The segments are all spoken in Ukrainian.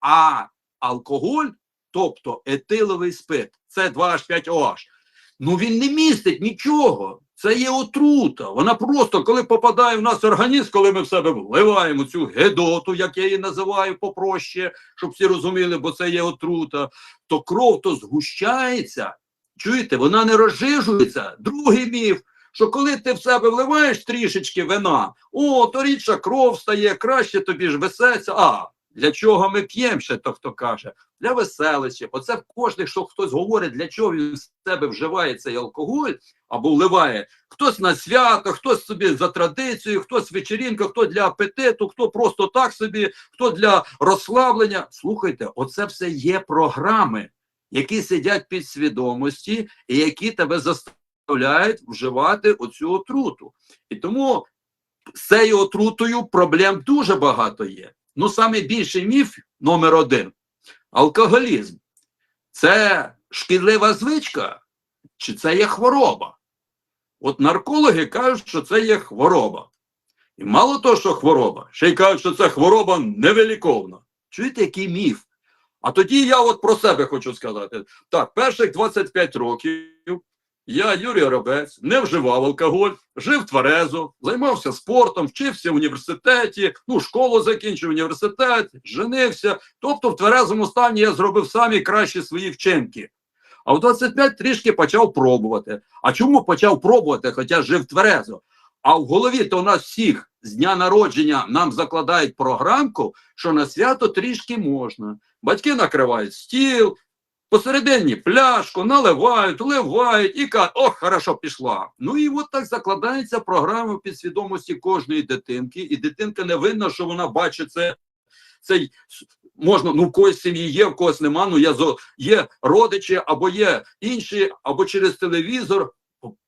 А алкоголь, тобто етиловий спирт, це 2H5OH, ну він не містить нічого. Це є отрута. Вона просто, коли попадає в нас організм, коли ми в себе вливаємо цю гедоту, як я її називаю попроще, щоб всі розуміли, бо це є отрута, то кров то згущається. Чуєте, вона не розжижується. Другий міф, що коли ти в себе вливаєш трішечки вина, о, то рідша кров стає, краще тобі ж весеться. А для чого ми п'ємо ще, то хто каже? Для веселища. Оце в кожних, що хтось говорить, для чого він в себе вживає цей алкоголь або вливає. Хтось на свято, хтось собі за традицією, хтось вечерінка, хто для апетиту, хто просто так собі, хто для розслаблення. Слухайте, оце все є програми, які сидять під свідомості і які тебе заставляють вживати оцю отруту. І тому з цією отрутою проблем дуже багато є. Ну, саме більший міф номер один алкоголізм. Це шкідлива звичка, чи це є хвороба? От наркологи кажуть, що це є хвороба. І мало того, що хвороба, ще й кажуть, що це хвороба невиліковна. Чуєте, який міф? А тоді я от про себе хочу сказати. Так, перших 25 років я, Юрій Робець, не вживав алкоголь, жив тверезо, займався спортом, вчився в університеті, ну, школу закінчив університет, женився. Тобто в тверезому стані я зробив самі кращі свої вчинки. А в 25 трішки почав пробувати. А чому почав пробувати, хоча жив тверезо? А в голові то у нас всіх з дня народження нам закладають програмку, що на свято трішки можна. Батьки накривають стіл, посередині пляшку, наливають, вливають і кажуть, ох, хорошо пішла. Ну і от так закладається програма в підсвідомості кожної дитинки, і дитинка не винна, що вона бачить це. Цей можна, ну в когось сім'ї є, в когось нема. Ну я зо є родичі, або є інші, або через телевізор.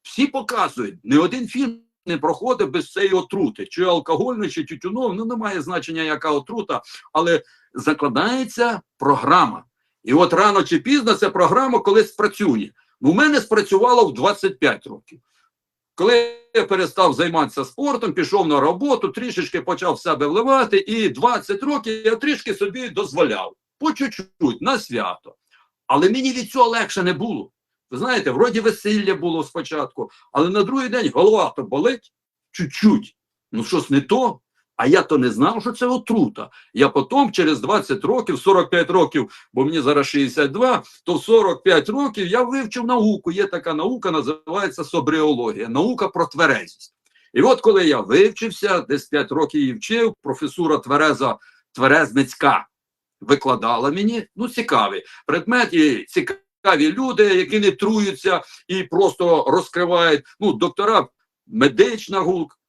Всі показують, не один фільм не проходить без цієї отрути, чи алкогольної, чи тютюнової, ну немає значення, яка отрута, але закладається програма. І от рано чи пізно ця програма колись спрацює. У мене спрацювало в 25 років. Коли я перестав займатися спортом, пішов на роботу, трішечки почав в себе вливати, і 20 років я трішки собі дозволяв. По чуть-чуть, на свято. Але мені від цього легше не було. Ви знаєте, вроді весілля було спочатку, але на другий день голова то болить чуть-чуть. Ну щось не то. А я то не знав, що це отрута. Я потім, через 20 років, 45 років, бо мені зараз 62, то 45 років я вивчив науку. Є така наука, називається собріологія, наука про тверезість. І от коли я вивчився, десь 5 років її вчив, професура Твереза Тверезницька викладала мені, ну, предмет і цікаві люди, які не труються і просто розкривають, ну, доктора медичних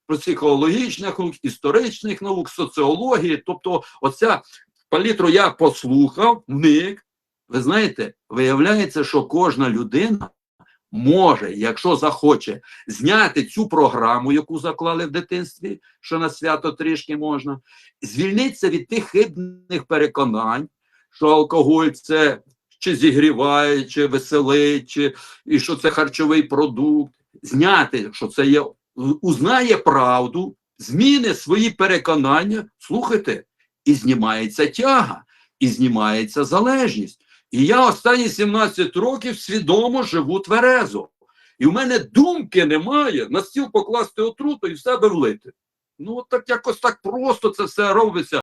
наук, психологічних наук, історичних наук, соціології. Тобто, оця палітру я послухав, вник. Ви знаєте, виявляється, що кожна людина може, якщо захоче, зняти цю програму, яку заклали в дитинстві, що на свято трішки можна, звільнитися від тих хибних переконань, що алкоголь це чи зігріває, чи веселить, чи і що це харчовий продукт, зняти, що це є узнає правду, зміни свої переконання, слухайте, і знімається тяга, і знімається залежність. І я останні 17 років свідомо живу тверезо. І в мене думки немає на стіл покласти отруту і в себе влити. Ну, от так якось так просто це все робиться.